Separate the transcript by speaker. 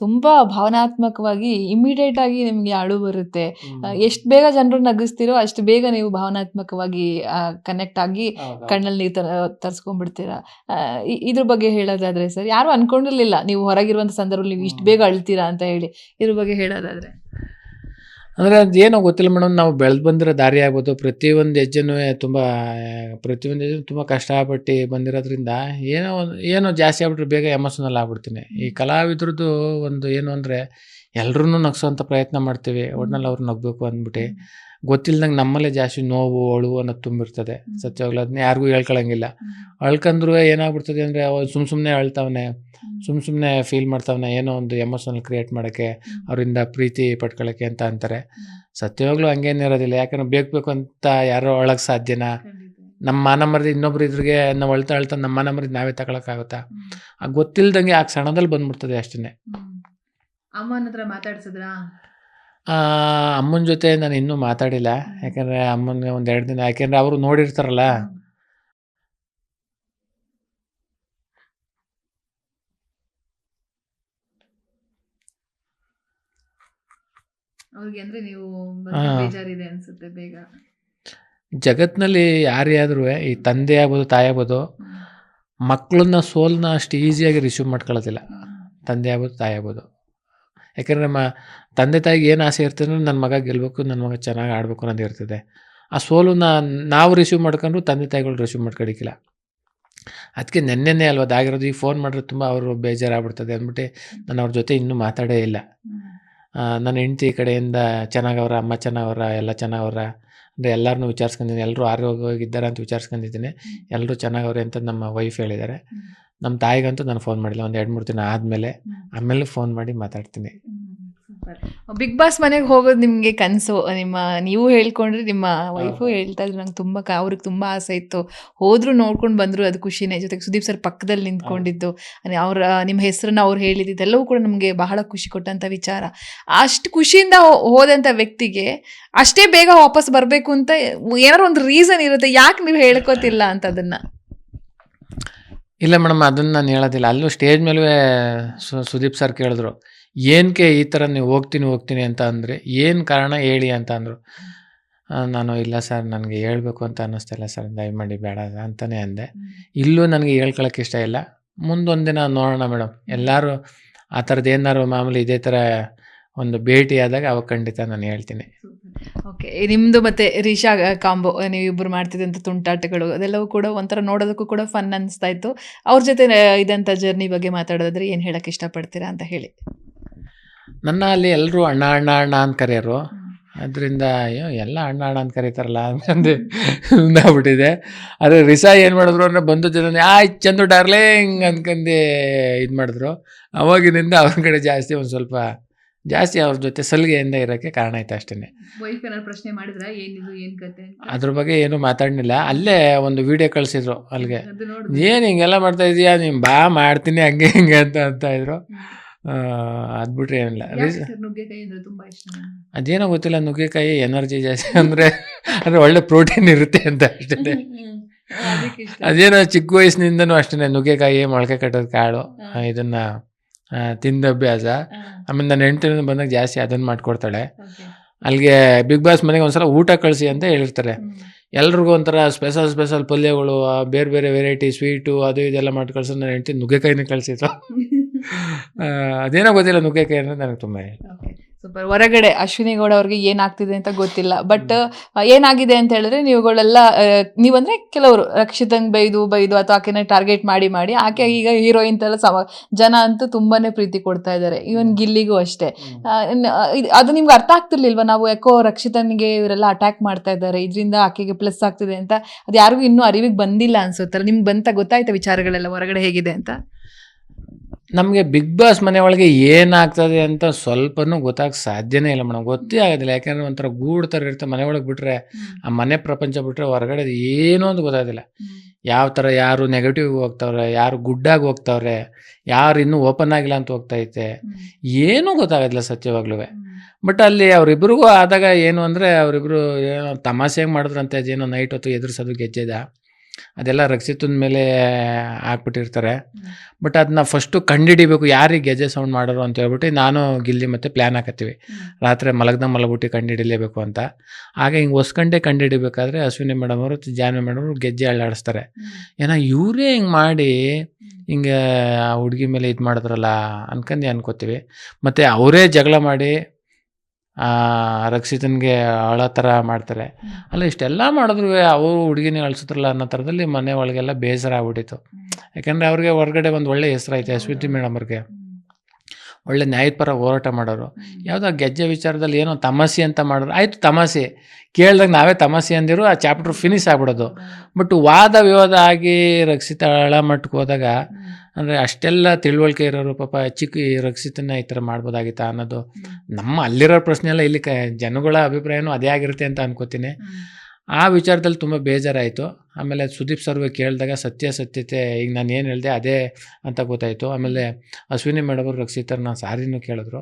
Speaker 1: ತುಂಬಾ ಭಾವನಾತ್ಮಕವಾಗಿ ಇಮಿಡಿಯೇಟ್ ಆಗಿ ನಿಮ್ಗೆ ಅಳು ಬರುತ್ತೆ. ಎಷ್ಟು ಬೇಗ ಜನರು ನಗಿಸ್ತಿರೋ ಅಷ್ಟು ಬೇಗ ನೀವು ಭಾವನಾತ್ಮಕವಾಗಿ ಕನೆಕ್ಟ್ ಆಗಿ ಕಣ್ಣಲ್ಲಿ ನೀರು ತರ ತರ್ಸ್ಕೊಂಡ್ಬಿಡ್ತೀರಾ. ಇದ್ರ ಬಗ್ಗೆ ಹೇಳೋದಾದ್ರೆ ಸರ್ ಯಾರು ಅನ್ಕೊಂಡಿರ್ಲಿಲ್ಲ ನೀವು ಹೊರಗಿರುವಂತ ಸಂದರ್ಭದಲ್ಲಿ ನೀವು ಇಷ್ಟು ಬೇಗ ಅಳ್ತೀರಾ ಅಂತ ಹೇಳಿ. ಇದ್ರ ಬಗ್ಗೆ ಹೇಳೋದಾದ್ರೆ?
Speaker 2: ಅಂದ್ರೆ ಏನೋ ಗೊತ್ತಿಲ್ಲ ಮೇಡಮ್, ನಾವು ಬೆಳೆದು ಬಂದಿರೋ ದಾರಿ ಆಗ್ಬೋದು ಪ್ರತಿಯೊಂದು ಹೆಜ್ಜೆನೂ ತುಂಬ, ಪ್ರತಿಯೊಂದು ಹೆಜ್ಜೆನೂ ತುಂಬ ಕಷ್ಟಪಟ್ಟು ಬಂದಿರೋದ್ರಿಂದ ಏನೋ ಒಂದು, ಏನೋ ಜಾಸ್ತಿ ಆಗ್ಬಿಟ್ರೆ ಬೇಗ ಎಮೋಷನಲ್ ಆಗ್ಬಿಡ್ತೀನಿ. ಈ ಕಲಾವಿದ್ರದ್ದು ಒಂದು ಏನು ಅಂದರೆ ಎಲ್ರನ್ನೂ ನಗ್ಸೋಂಥ ಪ್ರಯತ್ನ ಮಾಡ್ತೀವಿ. ಒಟ್ನಲ್ಲಿ ಅವ್ರು ನಗಬೇಕು ಅಂದ್ಬಿಟ್ಟು. ಗೊತ್ತಿಲ್ದಂಗೆ ನಮ್ಮಲ್ಲೇ ಜಾಸ್ತಿ ನೋವು, ಅಳುವು ಅನ್ನೋದು ತುಂಬಿರ್ತದೆ. ಸತ್ಯವಾಗ್ಲು ಅದನ್ನ ಯಾರಿಗೂ ಹೇಳ್ಕೊಳಂಗಿಲ್ಲ. ಅಳ್ಕಂದ್ರು ಏನಾಗ್ಬಿಡ್ತದೆ ಅಂದರೆ ಅವ ಸುಮ್ಮ ಸುಮ್ಮನೆ ಅಳ್ತಾವನೆ, ಸುಮ್ಮ ಸುಮ್ಮನೆ ಫೀಲ್ ಮಾಡ್ತಾವನೆ ಏನೋ ಒಂದು ಎಮೋಷನಲ್ ಕ್ರಿಯೇಟ್ ಮಾಡೋಕ್ಕೆ, ಅವರಿಂದ ಪ್ರೀತಿ ಪಡ್ಕೊಳ್ಳೋಕ್ಕೆ ಅಂತ ಅಂತಾರೆ. ಸತ್ಯವಾಗ್ಲೂ ಹಂಗೇನಿರೋದಿಲ್ಲ. ಯಾಕಂದ್ರೆ ಬೇಕು ಬೇಕು ಅಂತ ಯಾರೋ ಅಳಕ್ಕೆ ಸಾಧ್ಯನಾ? ನಮ್ಮ ಮಾನ ಮರದ ಇನ್ನೊಬ್ರು ಇದ್ರಿಗೆ ನಾವು ಅಳ್ತಾ ಅಳ್ತಾ ನಮ್ಮ ಮಾನ ಮರದ ನಾವೇ ತಗೊಳಕ್ಕಾಗುತ್ತಾ? ಆ ಗೊತ್ತಿಲ್ದಂಗೆ ಆ ಕ್ಷಣದಲ್ಲಿ ಬಂದ್ಬಿಡ್ತದೆ ಅಷ್ಟೇ.
Speaker 1: ಅಮ್ಮನ ಹತ್ರ ಮಾತಾಡ್ಸಿದ್ರಾ?
Speaker 2: ಅಮ್ಮನ ಜೊತೆ ನಾನು ಇನ್ನೂ ಮಾತಾಡಿಲ್ಲ. ಯಾಕಂದ್ರೆ ಅಮ್ಮನ ಒಂದು ಎರಡು ದಿನ ಯಾಕೆಂದ್ರೆ ಅವರು ನೋಡಿರ್ತಾರಲ್ಲ.
Speaker 1: ಅವ್ರಿಗೆ ಅಂದ್ರೆ ನೀವು. ಬೇಜಾರಿದೆ ಅನ್ಸುತ್ತೆ ಬೇಗ.
Speaker 2: ಜಗತ್ತಿನಲ್ಲಿ ಯಾರೇ ಆದ್ರೂ ಈ ತಂದೆ ಆಗ್ಬೋದು, ತಾಯಿ ಆಗ್ಬೋದು, ಮಕ್ಕಳನ್ನ ಸೋಲನ್ನ ಅಷ್ಟು ಈಸಿಯಾಗಿ ರಿಸೀವ್ ಮಾಡ್ಕೊಳ್ಳೋದಿಲ್ಲ. ತಂದೆ ಆಗ್ಬೋದು, ತಾಯಿ ಆಗ್ಬೋದು. ಯಾಕಂದ್ರೆ ನಮ್ಮ ತಂದೆ ತಾಯಿಗೆ ಏನು ಆಸೆ ಇರ್ತದೆ ಅಂದ್ರೆ ನನ್ನ ಮಗ ಗೆಲ್ಲಬೇಕು, ನನ್ನ ಮಗ ಚೆನ್ನಾಗಿ ಆಡಬೇಕು ಅನ್ನೋದು ಇರ್ತದೆ. ಆ ಸೋಲನ್ನ ನಾವು ರಿಸೀವ್ ಮಾಡ್ಕೊಂಡ್ರು ತಂದೆ ತಾಯಿಗಳು ರಿಸೀವ್ ಮಾಡ್ಕೊಡಿಕ್ಕಿಲ್ಲ ಅದಕ್ಕೆ ನೆನ್ನೆನೇ ಅಲ್ವಾ ಅದಾಗಿರೋದು. ಈ ಫೋನ್ ಮಾಡಿದ್ರೆ ತುಂಬ ಅವರು ಬೇಜಾರಾಗ್ಬಿಡ್ತದೆ ಅಂದ್ಬಿಟ್ಟು ನಾನು ಅವ್ರ ಜೊತೆ ಇನ್ನೂ ಮಾತಾಡೇ ಇಲ್ಲ. ನನ್ನ ಹೆಂಡ್ತಿ ಕಡೆಯಿಂದ ಚೆನ್ನಾಗವ್ರ, ಅಮ್ಮ ಚೆನ್ನಾಗವ್ರ, ಎಲ್ಲ ಚೆನ್ನಾಗವ್ರ ಅಂದರೆ ಎಲ್ಲರನ್ನೂ ವಿಚಾರಿಸ್ಕೊಂಡಿದ್ದೀನಿ. ಎಲ್ಲರೂ ಆರೋಗ್ಯವಾಗಿದ್ದಾರೆ ಅಂತ ವಿಚಾರಿಸ್ಕೊಂಡಿದ್ದೀನಿ. ಎಲ್ಲರೂ ಚೆನ್ನಾಗವ್ರೆ ಅಂತ ನಮ್ಮ ವೈಫ್ ಹೇಳಿದ್ದಾರೆ. ನಮ್ಮ ತಾಯಿಗಂತೂ ನಾನು ಫೋನ್ ಮಾಡಿಲ್ಲ. ಒಂದು 2, 3 ದಿನ ಆದಮೇಲೆ ಆಮೇಲೆ ಫೋನ್ ಮಾಡಿ ಮಾತಾಡ್ತೀನಿ.
Speaker 1: ಬಿಗ್ ಬಾಸ್ ಮನೆಗೆ ಹೋಗೋದು ನಿಮಗೆ ಕನಸು. ನಿಮ್ಮ ನೀವು ಹೇಳ್ಕೊಂಡ್ರೆ ನಿಮ್ಮ ವೈಫು. ಹೇಳ್ತಾ ಇದ್ರು ನಂಗೆ ತುಂಬ ಕ ಅವ್ರಿಗೆ ತುಂಬ ಆಸೆ ಇತ್ತು. ಹೋದ್ರು ನೋಡ್ಕೊಂಡು ಬಂದರು ಅದು ಖುಷಿನೇ. ಜೊತೆಗೆ ಸುದೀಪ್ ಸರ್ ಪಕ್ಕದಲ್ಲಿ ನಿಂತ್ಕೊಂಡಿದ್ದು, ಅವ್ರ ನಿಮ್ಮ ಹೆಸರನ್ನ ಅವ್ರು ಹೇಳಿದ್ದೆಲ್ಲವೂ ಕೂಡ ನಮಗೆ ಬಹಳ ಖುಷಿ ಕೊಟ್ಟಂಥ ವಿಚಾರ. ಅಷ್ಟು ಖುಷಿಯಿಂದ ಹೋದಂಥ ವ್ಯಕ್ತಿಗೆ ಅಷ್ಟೇ ಬೇಗ ವಾಪಸ್ ಬರಬೇಕು ಅಂತ ಏನಾದ್ರು ಒಂದು ರೀಸನ್ ಇರುತ್ತೆ. ಯಾಕೆ ನೀವು ಹೇಳ್ಕೊತಿಲ್ಲ ಅಂತ ಅದನ್ನು
Speaker 2: ಇಲ್ಲ ಮೇಡಮ್ ಅದನ್ನ ನಾನು ಹೇಳೋದಿಲ್ಲ. ಅಲ್ಲೂ ಸ್ಟೇಜ್ ಮೇಲೂ ಸುದೀಪ್ ಸರ್ ಕೇಳಿದ್ರು. ಏನಕ್ಕೆ ಈ ಥರ ನೀವು ಹೋಗ್ತೀನಿ ಹೋಗ್ತೀನಿ ಅಂತ ಅಂದರೆ ಏನು ಕಾರಣ ಹೇಳಿ ಅಂತ ಅಂದರು. ನಾನು ಇಲ್ಲ ಸರ್ ನನಗೆ ಹೇಳಬೇಕು ಅಂತ ಅನ್ನಿಸ್ತಿಲ್ಲ ಸರ್ ದಯಮಾಡಿ ಬೇಡ ಅಂತಲೇ ಅಂದೆ. ಇಲ್ಲೂ ನನಗೆ ಹೇಳ್ಕೊಳಕ್ಕೆ ಇಷ್ಟ ಇಲ್ಲ. ಮುಂದೊಂದು ದಿನ ನೋಡೋಣ ಮೇಡಮ್. ಎಲ್ಲರೂ ಆ ಥರದ್ದು ಏನಾದ್ರು ಮಾಮೂಲಿ ಇದೇ ಥರ ಒಂದು ಭೇಟಿ ಆದಾಗ ಅವಾಗ ಖಂಡಿತ ನಾನು ಹೇಳ್ತೀನಿ.
Speaker 1: ಓಕೆ. ನಿಮ್ಮದು ಮತ್ತೆ ರಿಷಾ ಕಾಂಬೋ ನೀವಿಬ್ಬರು ಮಾಡ್ತಿದ್ದಂಥ ತುಂಟಾಟಗಳು ಅದೆಲ್ಲವೂ ಕೂಡ ಒಂಥರ ನೋಡೋದಕ್ಕೂ ಕೂಡ ಫನ್ ಅನಿಸ್ತಾ ಇತ್ತು. ಅವ್ರ ಜೊತೆ ಇದಂಥ ಜರ್ನಿ ಬಗ್ಗೆ ಮಾತಾಡೋದಾದ್ರೆ ಏನು ಹೇಳಕ್ಕೆ ಇಷ್ಟಪಡ್ತೀರಾ ಅಂತ ಹೇಳಿ?
Speaker 2: ನನ್ನ ಅಲ್ಲಿ ಎಲ್ಲರೂ ಅಣ್ಣ ಅಣ್ಣ ಅಣ್ಣ ಅಂತ ಕರೆಯೋರು. ಅದರಿಂದ ಅಯ್ಯೋ ಎಲ್ಲ ಅಣ್ಣ ಅಣ್ಣ ಅಂತ ಕರೀತಾರಲ್ಲ ಅಂತಂದು ಸುಮ್ಮನಾಗ್ಬಿಟ್ಟಿದೆ. ಆದರೆ ರಿಸಾ ಏನು ಮಾಡಿದ್ರು ಅಂದರೆ ಬಂದು ಜನ ಆಯ್ ಚಂದು ಡಾರ್ಲಿಂಗ್ ಅಂದ್ಕಂದು ಇದು ಮಾಡಿದ್ರು. ಅವಾಗಿನಿಂದ ಅವ್ರ ಕಡೆ ಜಾಸ್ತಿ ಒಂದು ಸ್ವಲ್ಪ ಜಾಸ್ತಿ ಅವ್ರ ಜೊತೆ ಸಲಿಗೆಯಿಂದ ಇರೋಕ್ಕೆ ಕಾರಣ ಆಯ್ತು ಅಷ್ಟೇ.
Speaker 1: ಪ್ರಶ್ನೆ ಮಾಡಿದ್ರೆ ಏನಿದು ಏನು ಕತೆ ಅಂತ?
Speaker 2: ಅದ್ರ ಬಗ್ಗೆ ಏನೂ ಮಾತಾಡಲಿಲ್ಲ. ಅಲ್ಲೇ ಒಂದು ವಿಡಿಯೋ ಕಳಿಸಿದ್ರು ಅಲ್ಲಿಗೆ. ಏನು ಹಿಂಗೆಲ್ಲ ಮಾಡ್ತಾ ಇದೀಯಾ ನೀನು ಬಾ ಮಾಡ್ತೀನಿ ಹಂಗೆ ಹಿಂಗೆ ಅಂತ ಅಂತ ಇದ್ರು. ಆ ಅದು ಬಿಟ್ರೆ ಏನಿಲ್ಲ. ಅದೇನೋ ಗೊತ್ತಿಲ್ಲ ನುಗ್ಗೆಕಾಯಿ ಎನರ್ಜಿ ಜಾಸ್ತಿ ಅಂದರೆ ಅಂದರೆ ಒಳ್ಳೆ ಪ್ರೋಟೀನ್ ಇರುತ್ತೆ ಅಂತ ಅಷ್ಟೇ. ಅದೇನೋ ಚಿಕ್ಕ ವಯಸ್ಸಿನಿಂದನೂ ಅಷ್ಟೇ ನುಗ್ಗೆಕಾಯಿ, ಮೊಳಕೆ ಕಟ್ಟೋದು ಕಾಳು. ಇದನ್ನ ತಿಂದ ಅಭ್ಯಾಸ. ಆಮೇಲೆ ನನ್ನ ಹೆಂಡತಿನ ಬಂದಾಗ ಜಾಸ್ತಿ ಅದನ್ನು ಮಾಡ್ಕೊಡ್ತಾಳೆ ಅಲ್ಲಿಗೆ ಬಿಗ್ ಬಾಸ್ ಮನೆಗೆ ಒಂದ್ಸಲ ಊಟ ಕಳಿಸಿ ಅಂತ ಹೇಳಿರ್ತಾರೆ. ಎಲ್ರಿಗೂ ಒಂಥರ ಸ್ಪೆಷಲ್ ಸ್ಪೆಷಲ್ ಪಲ್ಯಗಳು ಬೇರೆ ಬೇರೆ ವೆರೈಟಿ ಸ್ವೀಟು ಅದು ಇದೆಲ್ಲ ಮಾಡಿ ಕಳ್ಸೋದು ನನ್ನ ಹೆಂಡತಿ ನುಗ್ಗೆಕಾಯಿನೇ ಕಳಿಸಿದ್ರು. ಅದೇನೋ ಗೊತ್ತಿಲ್ಲ ನುಗ್ಗೆಕಾಯಿ ಅಂದರೆ ನನಗೆ ತುಂಬ.
Speaker 1: ಸೂಪರ್. ಹೊರಗಡೆ ಅಶ್ವಿನಿ ಗೌಡ ಅವ್ರಿಗೆ ಏನಾಗ್ತಿದೆ ಅಂತ ಗೊತ್ತಿಲ್ಲ. ಬಟ್ ಏನಾಗಿದೆ ಅಂತ ಹೇಳಿದ್ರೆ ನೀವುಗಳೆಲ್ಲ ನೀವಂದ್ರೆ ಕೆಲವರು ರಕ್ಷಿತಂಗ್ ಬೈದು ಬೈದು ಅಥವಾ ಆಕೆನ ಟಾರ್ಗೆಟ್ ಮಾಡಿ ಮಾಡಿ ಆಕೆ ಈಗ ಹೀರೋಯಿನ್ ತರ ಸಮ ಜನ ಅಂತೂ ತುಂಬಾನೇ ಪ್ರೀತಿ ಕೊಡ್ತಾ ಇದ್ದಾರೆ. ಇವನ್ ಗಿಲ್ಲಿಗೂ ಅಷ್ಟೇ. ಅದು ನಿಮ್ಗೆ ಅರ್ಥ ಆಗ್ತಿರ್ಲಿಲ್ವಾ ನಾವು ಯಾಕೋ ರಕ್ಷಿತನ್ಗೆ ಇವರೆಲ್ಲ ಅಟ್ಯಾಕ್ ಮಾಡ್ತಾ ಇದ್ದಾರೆ ಇದರಿಂದ ಆಕೆಗೆ ಪ್ಲಸ್ ಆಗ್ತಿದೆ ಅಂತ ಅದು ಯಾರಿಗೂ ಇನ್ನೂ ಅರಿವಿಗೆ ಬಂದಿಲ್ಲ ಅನ್ಸುತ್ತಲ್ಲ ನಿಮ್ಗೆ ಬಂತ ಗೊತ್ತಾಯ್ತಾ ವಿಚಾರಗಳೆಲ್ಲ ಹೊರಗಡೆ ಹೇಗಿದೆ ಅಂತ
Speaker 2: ನಮಗೆ ಬಿಗ್ ಬಾಸ್ ಮನೆ ಒಳಗೆ ಏನಾಗ್ತದೆ ಅಂತ ಸ್ವಲ್ಪನೂ ಗೊತ್ತಾಗ ಸಾಧ್ಯನೇ ಇಲ್ಲ ಮೇಡಮ್. ಗೊತ್ತೇ ಆಗೋದಿಲ್ಲ. ಯಾಕಂದ್ರೆ ಒಂಥರ ಗೂಡು ಥರ ಇರುತ್ತೆ ಮನೆ ಒಳಗೆ ಬಿಟ್ಟರೆ ಆ ಮನೆ ಪ್ರಪಂಚ ಬಿಟ್ಟರೆ ಹೊರಗಡೆ ಏನೂ ಅಂತ ಗೊತ್ತಾಗೋದಿಲ್ಲ. ಯಾವ ಥರ ಯಾರು ನೆಗೆಟಿವ್ ಹೋಗ್ತವ್ರೆ, ಯಾರು ಗುಡ್ಡಾಗಿ ಹೋಗ್ತವ್ರೆ, ಯಾರು ಇನ್ನೂ ಓಪನ್ ಆಗಿಲ್ಲ ಅಂತ ಹೋಗ್ತೈತೆ ಏನೂ ಗೊತ್ತಾಗೋದಿಲ್ಲ ಸತ್ಯವಾಗ್ಲೂ. ಬಟ್ ಅಲ್ಲಿ ಅವರಿಬ್ರಿಗೂ ಆದಾಗ ಏನು ಅಂದರೆ ಅವರಿಬ್ಬರು ಏನೋ ತಮಾಷೆಗೆ ಮಾಡಿದ್ರಂತೆ ಅದೇನೋ ನೈಟ್ ಹೊತ್ತು ಎದುರಿಸೋದು ಗೆಜ್ಜೆದ ಅದೆಲ್ಲ ರಕ್ಷಿತನ ಮೇಲೆ ಹಾಕ್ಬಿಟ್ಟಿರ್ತಾರೆ. ಬಟ್ ಅದನ್ನ ಫಸ್ಟು ಕಂಡಿಡಿಬೇಕು ಯಾರಿಗೆ ಗೆಜೆ ಸೌಂಡ್ ಮಾಡೋರು ಅಂತ ಹೇಳ್ಬಿಟ್ಟು ನಾನು ಗಿಲ್ಲಿ ಮತ್ತೆ ಪ್ಲ್ಯಾನ್ ಹಾಕತ್ತೀವಿ. ರಾತ್ರಿ ಮಲಗ್ದ ಮಲಗ್ಬಿಟ್ಟು ಕಂಡಿಡಿಲೇಬೇಕು ಅಂತ. ಹಾಗೆ ಹಿಂಗೆ ಹೊಸ್ಕಂಡೆ ಕಂಡಿಡಿಬೇಕಾದ್ರೆ ಅಶ್ವಿನಿ ಮೇಡಮ್ ಅವರು ಜಾನ್ವಿ ಮೇಡಮ್ ಅವರು ಗೆಜ್ಜೆ ಅಳ್ಳಾಡಿಸ್ತಾರೆ. ಏನೋ ಇವರೇ ಹಿಂಗೆ ಮಾಡಿ ಹಿಂಗೆ ಆ ಹುಡುಗಿ ಮೇಲೆ ಇದು ಮಾಡಿದ್ರಲ್ಲ ಅನ್ಕಂಡು ಅನ್ಕೋತೀವಿ. ಮತ್ತು ಅವರೇ ಜಗಳ ಮಾಡಿ ರಕ್ಷಿತನ್ಗೆ ಅಳೋ ಥರ ಮಾಡ್ತಾರೆ. ಅಲ್ಲ ಇಷ್ಟೆಲ್ಲ ಮಾಡಿದ್ರು ಅವರು ಹುಡುಗಿನ ಅಳ್ಸಿದ್ರಲ್ಲ ಅನ್ನೋ ಥರದಲ್ಲಿ ಮನೆ ಒಳಗೆಲ್ಲ ಬೇಸರ ಆಗ್ಬಿಟ್ಟಿತ್ತು ಯಾಕಂದರೆ ಅವ್ರಿಗೆ ಹೊರಗಡೆ ಒಂದು ಒಳ್ಳೆ ಹೆಸರು ಐತೆ ಅಶ್ವಿತಿ ಮೇಡಮ್ ಅವ್ರಿಗೆ. ಒಳ್ಳೆ ನ್ಯಾಯಪರ ಹೋರಾಟ ಮಾಡೋರು. ಯಾವುದೋ ಗೆಜ್ಜೆ ವಿಚಾರದಲ್ಲಿ ಏನೋ ತಮಾಸೆ ಅಂತ ಮಾಡೋರು ಆಯಿತು ತಮಾಸೆ ಕೇಳಿದಾಗ ನಾವೇ ತಮಾಸೆ ಅಂದಿರು ಆ ಚಾಪ್ಟರ್ ಫಿನಿಶ್ ಆಗ್ಬಿಡೋದು. ಬಟ್ ವಾದ ವಿವಾದ ಆಗಿ ರಕ್ಷಿತ ಮಟ್ಟಕ್ಕೆ ಹೋದಾಗ ಅಂದರೆ ಅಷ್ಟೆಲ್ಲ ತಿಳುವಳಿಕೆ ಇರೋರು ಪಾಪ ಚಿಕ್ಕ ಈ ರಕ್ಷಿತನ ಈ ಥರ ಮಾಡ್ಬೋದಾಗಿತ್ತಾ ಅನ್ನೋದು ನಮ್ಮ ಅಲ್ಲಿರೋ ಪ್ರಶ್ನೆ ಎಲ್ಲ ಇಲ್ಲಿ ಕ ಜನಗಳ ಅಭಿಪ್ರಾಯನೂ ಅದೇ ಆಗಿರುತ್ತೆ ಅಂತ ಅನ್ಕೋತೀನಿ. ಆ ವಿಚಾರದಲ್ಲಿ ತುಂಬ ಬೇಜಾರಾಯಿತು. ಆಮೇಲೆ ಸುದೀಪ್ ಸರ್ವೆ ಕೇಳಿದಾಗ ಸತ್ಯ ಸತ್ಯತೆ ಈಗ ನಾನು ಏನು ಹೇಳಿದೆ ಅದೇ ಅಂತ ಗೊತ್ತಾಯಿತು. ಆಮೇಲೆ ಅಶ್ವಿನಿ ಮೇಡಮ್ ಅವರು ರಕ್ಷಿತರನ್ನ ಸಾರಿನೂ ಕೇಳಿದ್ರು.